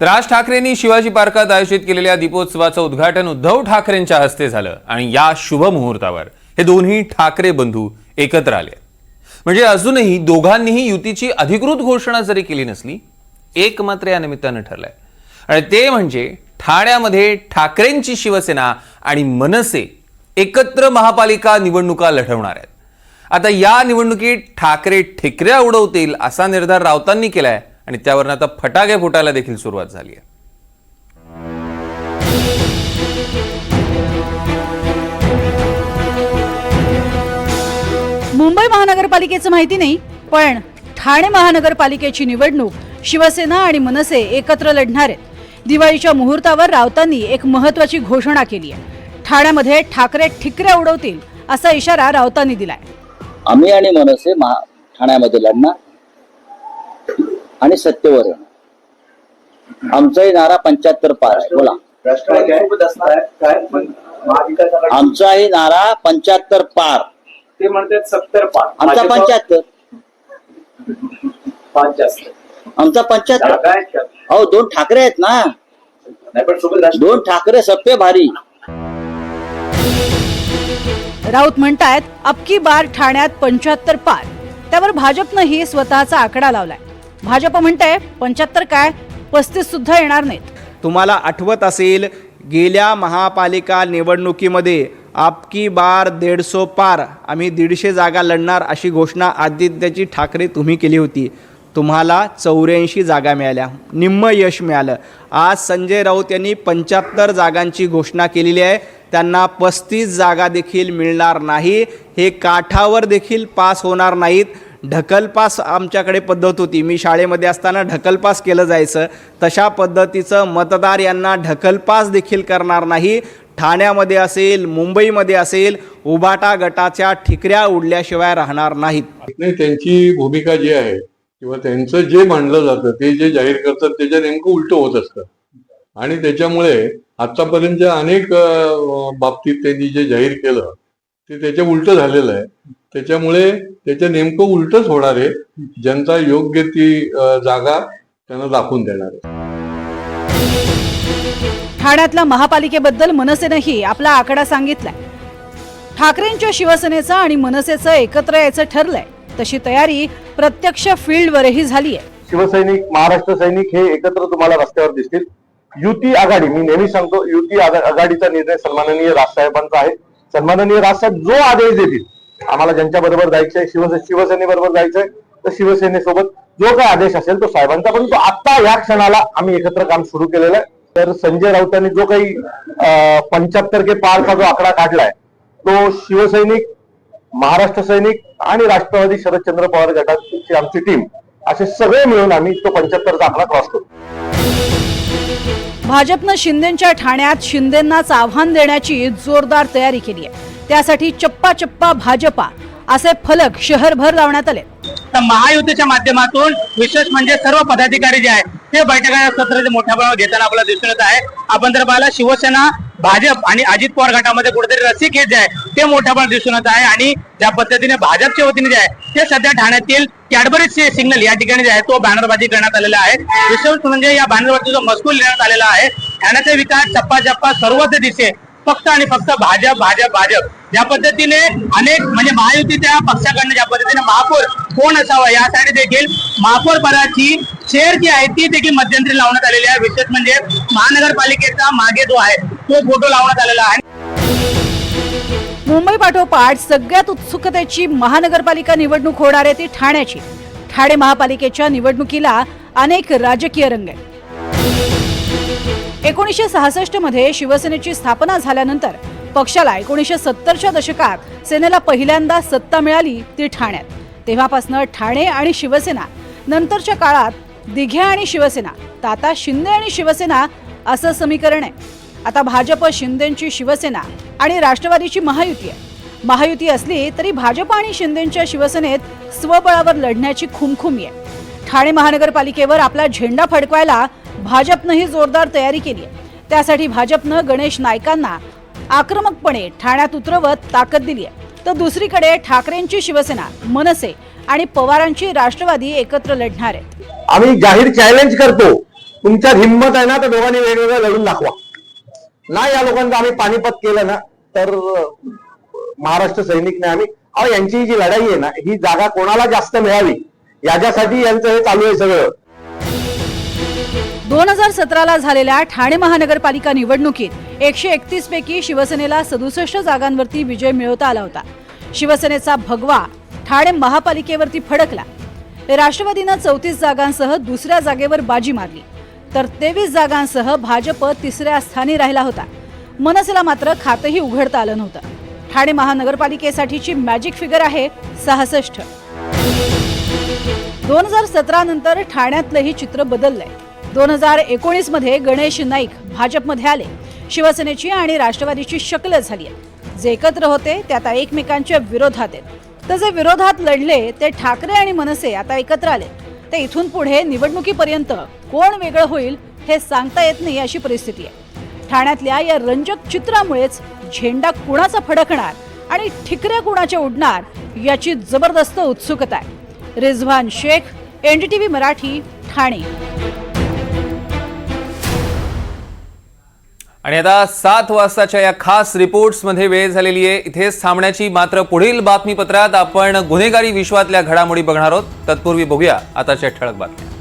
राज ठाकरेंनी शिवाजी पार्कात आयोजित केलेल्या दीपोत्सवाचं उद्घाटन उद्धव ठाकरेंच्या हस्ते झालं आणि या शुभ मुहूर्तावर हे दोन्ही ठाकरे बंधू एकत्र आले. म्हणजे अजूनही दोघांनीही युतीची अधिकृत घोषणा जरी केली नसली एक मात्र या निमित्तानं ठरलंय. आणि ते म्हणजे ठाण्यामध्ये ठाकरेंची शिवसेना आणि मनसे एकत्र महापालिका निवडणुका लढवणार आहेत. आता या निवडणुकीत ठाकरे ठिकऱ्या उडवतील असा निर्धार राऊतांनी केलाय. आणि त्यावरून आता फटाके फुटायला देखील सुरुवात झाली आहे. मुंबई महानगरपालिकेचं माहिती नाही पण ठाणे महानगरपालिकेची निवडणूक शिवसेना आणि मनसे एकत्र लढणार आहेत. दिवाळीच्या मुहूर्तावर राऊतांनी एक महत्वाची घोषणा केली आहे. ठाण्यामध्ये ठाकरे ठिकऱ्या उडवतील असा इशारा राऊतांनी दिलाय. आम्ही आणि मनसे ठाण्यामध्ये लढणार. आणि सत्तेवर आमचाही नारा पंच्याहत्तर पार आहे. बोला. आमचाही नारा पंच्याहत्तर पार. ते म्हणतात सत्तर पाच आमचा पंच्याहत्तर. पाच जास्त. आमचा पंच्याहत्तर? अहो दोन ठाकरे आहेत ना. दोन ठाकरे सप्पे भारी. राऊत म्हणतायत अबकी बार ठाण्यात पंच्याहत्तर पार. त्यावर भाजपनंही स्वतःचा आकडा लावलाय. भाजप म्हणतंय पंच्याहत्तर काय? पस्तीस सुद्धा येणार नाहीत. तुम्हाला आठवत असेल गेल्या महापालिका निवडणुकीमध्ये आपकी बार दीडसो पार आम्ही दीडशे जागा लढणार अशी घोषणा आदित्याची ठाकरे तुम्ही केली होती. तुम्हाला चौऱ्याऐंशी जागा मिळाल्या. निम्म यश मिळालं. आज संजय राऊत यांनी पंच्याहत्तर जागांची घोषणा केलेली आहे. त्यांना पस्तीस जागा देखील मिळणार नाही. हे काठावर देखील पास होणार नाहीत. ढकलपास आमच्याकडे पद्धत होती. मी शाळेमध्ये असताना ढकलपास केलं जायचं. तशा पद्धतीचं मतदार यांना ढकलपास देखील करणार नाही. ठाण्यामध्ये असेल मुंबईमध्ये असेल उबाटा गटाच्या ठिकऱ्या उडल्याशिवाय राहणार नाहीत. नाही त्यांची भूमिका जी आहे किंवा त्यांचं जे मांडलं जातं ते जे जाहीर करतात त्याच्या नेमकं उलट होत असतं. आणि त्याच्यामुळे आतापर्यंत अनेक बाबतीत त्यांनी जे जाहीर केलं ते त्याच्या उलट झालेलं आहे. त्याच्यामुळे त्याच्या नेमकं उलटच होणार आहे. जनता योग्य ती जागा त्यांना दाखवून देणार आहे. ठाण्यातल्या महापालिकेबद्दल मनसेनंही आपला आकडा सांगितलाय. ठाकरेंच्या शिवसेनेचं आणि मनसेचं एकत्र यायचं ठरलंय. तशी तयारी प्रत्यक्ष फील्डवरही झाली आहे शिवसैनिक महाराष्ट्र सैनिक हे एकत्र तुम्हाला रस्त्यावर दिसतील. युती आघाडी मी नेहमी सांगतो युती आघा- आघाडीचा निर्णय सन्माननीय राजसाहेबांचा आहे. सन्माननीय राजसाहेब जो आदेश देतील आम्हाला ज्यांच्या बरोबर जायचंय शिवसेने बरोबर जायचंय तर शिवसेनेसोबत जो काही आदेश असेल तो साहेबांचा. परंतु आता या क्षणाला आम्ही एकत्र काम सुरू केलेलं आहे. तर संजय राऊतांनी जो काही पंच्याहत्तर के पारचा जो आकडा काढलाय तो शिवसैनिक महाराष्ट्र सैनिक आणि राष्ट्रवादी शरदचंद्र पवार गटाची आमची टीम असे सगळे मिळून आम्ही तो पंच्याहत्तरचा आकडा क्रॉस करू. भाजपनं शिंदेच्या ठाण्यात शिंदेंनाच आव्हान देण्याची जोरदार तयारी केली आहे. त्यासाठी चप्पा चप्पा भाजपा असे फलक शहरभर लावण्यात आले. तर महायुतीच्या माध्यमातून विशेष म्हणजे सर्व पदाधिकारी जे आहेत ते बैठका सत्र मोठ्या प्रमाणात घेताना आपल्याला दिसून येत आहे. आपण जर पाहिलं शिवसेना भाजप आणि अजित पवार गटामध्ये कुठेतरी रसिक जे आहे ते मोठ्या प्रमाणात दिसून येत आहे. आणि ज्या पद्धतीने भाजपच्या वतीने जे आहे ते सध्या ठाण्यातील कॅडबरी सिग्नल या ठिकाणी जे आहे तो बॅनरबाजी करण्यात आलेला आहे. विशेष म्हणजे या बॅनरवरती जो मजकूर लिहिण्यात आलेला आहे. ठाण्याचा विकास चप्पा चप्पा सर्वच दिसे फक्त आणि फक्त भाजप भाजप भाजप. या पद्धतीने अनेक म्हणजे महायुतीच्या पक्षाकडनं ज्या पद्धतीने महापौर कोण असावा यासाठी देखील महापौर पदाची चेअर जी आहे ती देखील मध्यंतरी लावण्यात आलेली आहे. विशेष म्हणजे महानगरपालिकेचा मागे जो आहे तो फोटो लावण्यात आलेला आहे. मुंबई पाठोपाठ सगळ्यात उत्सुकतेची महानगरपालिका निवडणूक होणार आहे ती ठाण्याची. ठाणे महापालिकेच्या निवडणुकीला अनेक राजकीय रंग आहेत. एकोणीसशे सहासष्टमध्ये शिवसेनेची स्थापना झाल्यानंतर पक्षाला एकोणीसशे सत्तरच्या दशकात सेनेला पहिल्यांदा सत्ता मिळाली ती ठाण्यात. तेव्हापासनं ठाणे आणि शिवसेना नंतरच्या काळात दिघे आणि शिवसेना ताता शिंदे आणि शिवसेना असं समीकरण आहे. आता भाजप शिंदेची शिवसेना आणि राष्ट्रवादीची महायुती आहे. महायुती असली तरी भाजप आणि शिंदेच्या शिवसेनेत स्वबळावर लढण्याची खुमखुमी आहे. ठाणे महानगरपालिकेवर आपला झेंडा फडकवायला भाजपनंही जोरदार तयारी केली आहे. त्यासाठी भाजपनं गणेश नायकांना आक्रमकपणे ठाण्यात उतरवत ताकद दिली आहे. तर दुसरीकडे ठाकरेंची शिवसेना मनसे आणि पवारांची राष्ट्रवादी एकत्र लढणार आहेत. आम्ही जाहीर चॅलेंज करतो. तुमच्यात हिंमत आहे ना तर दोघांनी वेगवेगळं लढून दाखवा. ना या लोकांचं आम्ही पानिपत केलं ना तर महाराष्ट्र सैनिक नाही आम्ही अहो यांची जी लढाई आहे ना ही जागा कोणाला जास्त मिळावी? याच्यासाठी यांचं हे चालू आहे सगळं. दोन हजार सतराला झालेल्या ठाणे महानगरपालिका निवडणुकीत एकशे एकतीस पैकी शिवसेनेला सदुसष्ट जागांवरती विजय मिळवता आला होता. शिवसेनेचा भगवा ठाणे महापालिकेवरती फडकला. राष्ट्रवादीनं चौतीस जागांसह दुसऱ्या जागेवर बाजी मारली. तर तेवीस जागांसह भाजप तिसऱ्या स्थानी राहिला होता. मनसेला मात्र खातंही उघडता आलं नव्हतं. ठाणे महानगरपालिकेसाठीची मॅजिक फिगर आहे सहासष्ट. दोन हजार सतरा नंतर ठाण्यातलंही चित्र बदललंय. दोन हजार एकोणीसमध्ये गणेश नाईक भाजपमध्ये आले. शिवसेनेची आणि राष्ट्रवादीची शक्ल झाली आहे. जे एकत्र होते ते आता एकमेकांच्या विरोधात आहेत. तर जे विरोधात लढले ते ठाकरे आणि मनसे आता एकत्र आले. ते इथून पुढे निवडणुकीपर्यंत कोण वेगळं होईल हे सांगता येत नाही अशी परिस्थिती आहे. ठाण्यातल्या या रंजक चित्रामुळेच झेंडा कुणाचा फडकणार आणि ठिकऱ्या कुणाच्या उडणार याची जबरदस्त उत्सुकता आहे. रिझवान शेख एनडीटीव्ही मराठी ठाणे. आणि आता सात वाजताच्या या खास रिपोर्ट्समध्ये वेळ झालेली आहे. इथेच थांबण्याची मात्र पुढील बातमीपत्रात आपण गुन्हेगारी विश्वातल्या घडामोडी बघणार आहोत. तत्पूर्वी बघूया आताच्या ठळक बातम्या.